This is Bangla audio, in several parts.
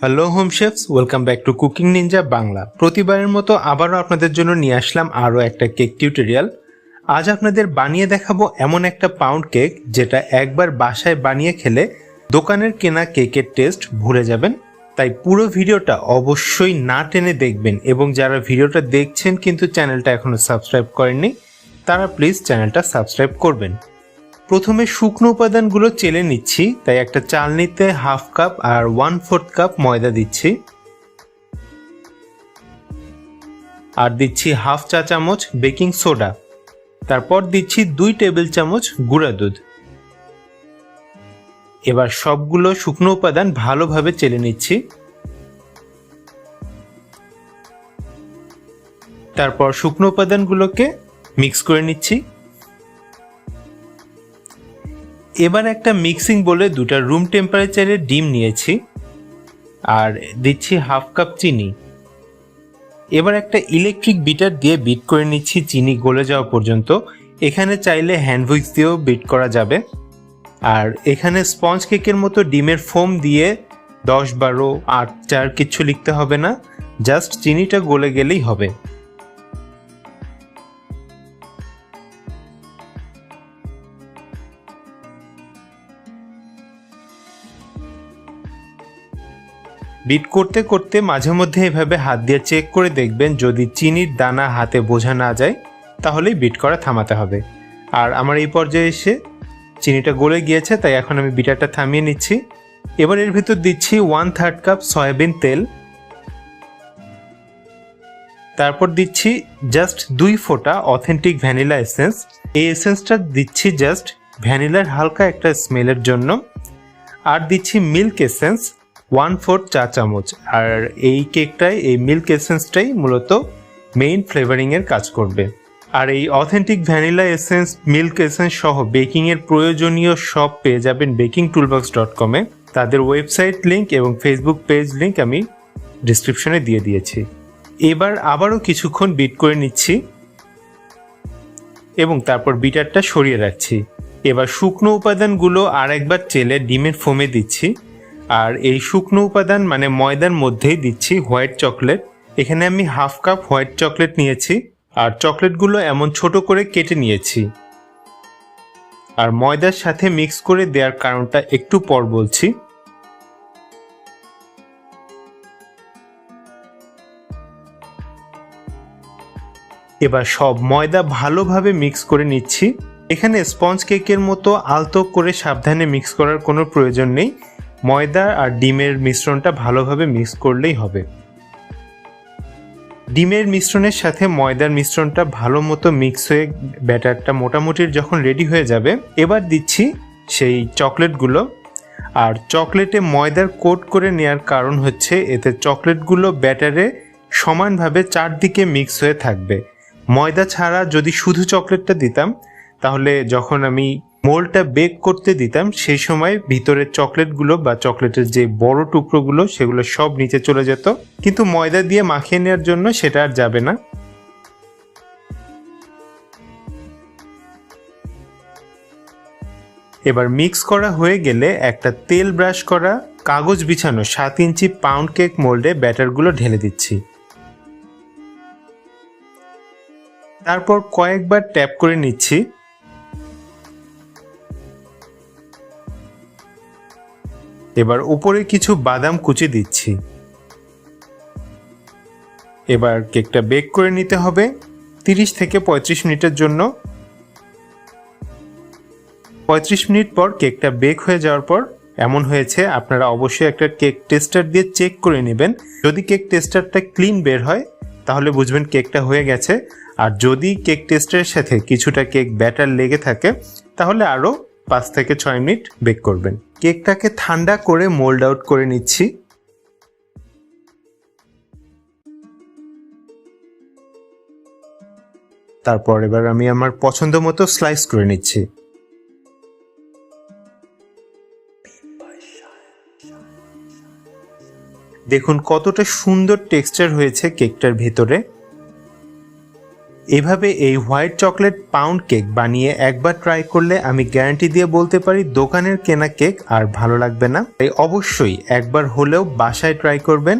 Hello home chefs welcome back to cooking ninja Bangla প্রতিবারের মতো আবারও আপনাদের জন্য নিয়ে আসলাম আরও একটা কেক টিউটোরিয়াল আজ আপনাদের বানিয়ে দেখাবো এমন একটা পাউন্ড কেক যেটা একবার বাসায় বানিয়ে খেলে দোকানের কেনা কেকের টেস্ট ভুলে যাবেন। তাই পুরো ভিডিওটা অবশ্যই না টেনে দেখবেন এবং যারা ভিডিওটা দেখছেন কিন্তু চ্যানেলটা এখনও সাবস্ক্রাইব করেননি, তারা প্লিজ চ্যানেলটা সাবস্ক্রাইব করবেন। প্রথমে শুকনো উপাদানগুলো চেলে নিচ্ছি। তাই একটা চালনিতে হাফ কাপ আর ওয়ান ফোর্থ কাপ ময়দা দিচ্ছি। আর দিচ্ছি হাফ চা চামচ বেকিং সোডা তারপর দিচ্ছি দুই টেবিল চামচ গুঁড়া দুধ। এবার সবগুলো শুকনো উপাদান ভালোভাবে চেলে নিচ্ছি। তারপর শুকনো উপাদানগুলোকে মিক্স করে নিচ্ছি। এবার একটা মিক্সিং বলে দুটা রুম টেম্পারেচারের ডিম নিয়েছি। আর দিচ্ছি হাফ কাপ চিনি। এবার একটা ইলেকট্রিক বিটার দিয়ে বিট করে নিচ্ছি চিনি গলে যাওয়া পর্যন্ত। এখানে চাইলে হ্যান্ড হুইক্স দিয়েও বিট করা যাবে। আর এখানে স্পঞ্জ কেকের মতো ডিমের ফোম দিয়ে দশ বারো, আট, চার কিচ্ছু লিখতে হবে না। জাস্ট চিনিটা গলে গেলেই হবে। বিট করতে করতে মাঝে মধ্যে এভাবে হাত দিয়ে চেক করে দেখবেন যদি চিনির দানা হাতে বোঝা না যায়, তাহলেই বিট করা থামাতে হবে। আর আমার এই পর্যায়ে এসে চিনিটা গলে গিয়েছে, তাই এখন আমি বিটারটা থামিয়ে নিচ্ছি। এবার এর ভিতর দিচ্ছি ওয়ান থার্ড কাপ সয়াবিন তেল। তারপর দিচ্ছি জাস্ট দুই ফোঁটা অথেন্টিক ভ্যানিলা এসেন্স এই এসেন্সটা দিচ্ছি জাস্ট ভ্যানিলার হালকা একটা স্মেলের জন্য। আর দিচ্ছি মিল্ক এসেন্স ওয়ান ফোর্থ চা চামচ। আর এই কেকটাই, এই মিল্ক এসেন্সটাই মূলত মেইন ফ্লেভারিংয়ের কাজ করবে। আর এই authentic vanilla essence milk essence সহ বেকিংয়ের প্রয়োজনীয় সব পেয়ে যাবেন বেকিং টুলবক্স ডট কমে তাদের ওয়েবসাইট লিঙ্ক এবং ফেসবুক পেজ লিঙ্ক আমি ডিসক্রিপশনে দিয়ে দিয়েছি। এবার আবারও কিছুক্ষণ বিট করে নিচ্ছি এবং তারপর বিটারটা সরিয়ে রাখছি। এবার শুকনো উপাদানগুলো আর একবার চেলে ডিমের ফোমে দিচ্ছি। আর এই শুকনো উপাদান মানে ময়দার মধ্যেই দিচ্ছি হোয়াইট চকলেট। এখানে আমি হাফ কাপ হোয়াইট চকলেট নিয়েছি আর চকলেটগুলো এমন ছোট করে কেটে নিয়েছি। আর ময়দার সাথে মিক্স করে দেওয়ার কারণটা একটু পর বলছি। এবার সব ময়দা ভালোভাবে মিক্স করে নিচ্ছি। এখানে স্পঞ্জ কেকের মতো আলতো করে সাবধানে মিক্স করার কোনো প্রয়োজন নেই। ময়দা আর ডিমের মিশ্রণটা ভালোভাবে মিক্স করলেই হবে। ডিমের মিশ্রণের সাথে ময়দার মিশ্রণটা ভালো মতো মিক্স হয়ে ব্যাটারটা মোটামুটি যখন রেডি হয়ে যাবে, এবার দিচ্ছি সেই চকলেটগুলো। আর চকলেটে ময়দার কোট করে নেওয়ার কারণ হচ্ছে, এতে চকলেটগুলো ব্যাটারে সমানভাবে চারদিকে মিক্স হয়ে থাকবে। ময়দা ছাড়া যদি শুধু চকলেটটা দিতাম, তাহলে যখন আমি মোলটা বেক করতে দিতাম, সেই সময় ভিতরের চকলেটগুলো বা চকলেটের যে বড় টুকরোগুলো, সেগুলো সব নিচে চলে যেত। কিন্তু ময়দা দিয়ে মাখিয়ে নেওয়ার জন্য সেটা আর যাবে না। এবার মিক্স করা হয়ে গেলে একটা তেল ব্রাশ করা কাগজ বিছানো সাত ইঞ্চি পাউন্ড কেক মোল্ডে ব্যাটারগুলো ঢেলে দিচ্ছি। তারপর কয়েকবার ট্যাপ করে নিচ্ছি। এবার উপরে কিছু বাদাম কুচি দিচ্ছি। এবার কেকটা বেক করে নিতে হবে তিরিশ থেকে পঁয়ত্রিশ মিনিটের জন্য। পঁয়ত্রিশ মিনিট পর কেকটা বেক হয়ে যাওয়ার পর এমন হয়েছে, আপনারা অবশ্যই একটা কেক টেস্টার দিয়ে চেক করে নেবেন। যদি কেক টেস্টারটা ক্লিন বের হয়, তাহলে বুঝবেন কেকটা হয়ে গেছে। আর যদি কেক টেস্টারের সাথে কিছুটা কেক ব্যাটার লেগে থাকে, তাহলে আরও পাঁচ থেকে ছয় মিনিট বেক করবেন। কেকটাকে ঠান্ডা করে মোল্ড আউট করে নিচ্ছি। তারপর এবার আমি আমার পছন্দ মতো স্লাইস করে নিচ্ছি। দেখুন কতটা সুন্দর টেক্সচার হয়েছে কেকটার ভেতরে। এভাবে এই হোয়াইট চকলেট পাউন্ড কেক বানিয়ে একবার ট্রাই করলে আমি গ্যারান্টি দিয়ে বলতে পারি দোকানের কেনা কেক আর ভালো লাগবে না। তাই অবশ্যই একবার হলেও বাসায় ট্রাই করবেন।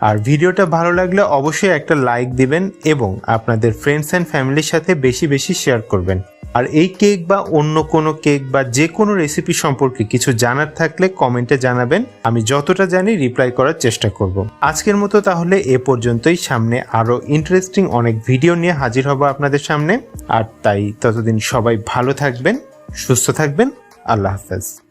আর ভিডিওটা ভালো লাগলে অবশ্যই একটা লাইক দিবেন এবং আপনাদের ফ্রেন্ডস অ্যান্ড ফ্যামিলির সাথে বেশি বেশি শেয়ার করবেন। আর এই কেক বা অন্য কোনো কেক বা যে কোনো রেসিপি সম্পর্কে কিছু জানার থাকলে কমেন্টে জানাবেন। আমি যতটা জানি রিপ্লাই করার চেষ্টা করব। আজকের মতো তাহলে এ পর্যন্তই। সামনে আরও ইন্টারেস্টিং অনেক ভিডিও নিয়ে হাজির হব আপনাদের সামনে। আর তাই ততদিন সবাই ভালো থাকবেন, সুস্থ থাকবেন। আল্লাহ হাফেজ।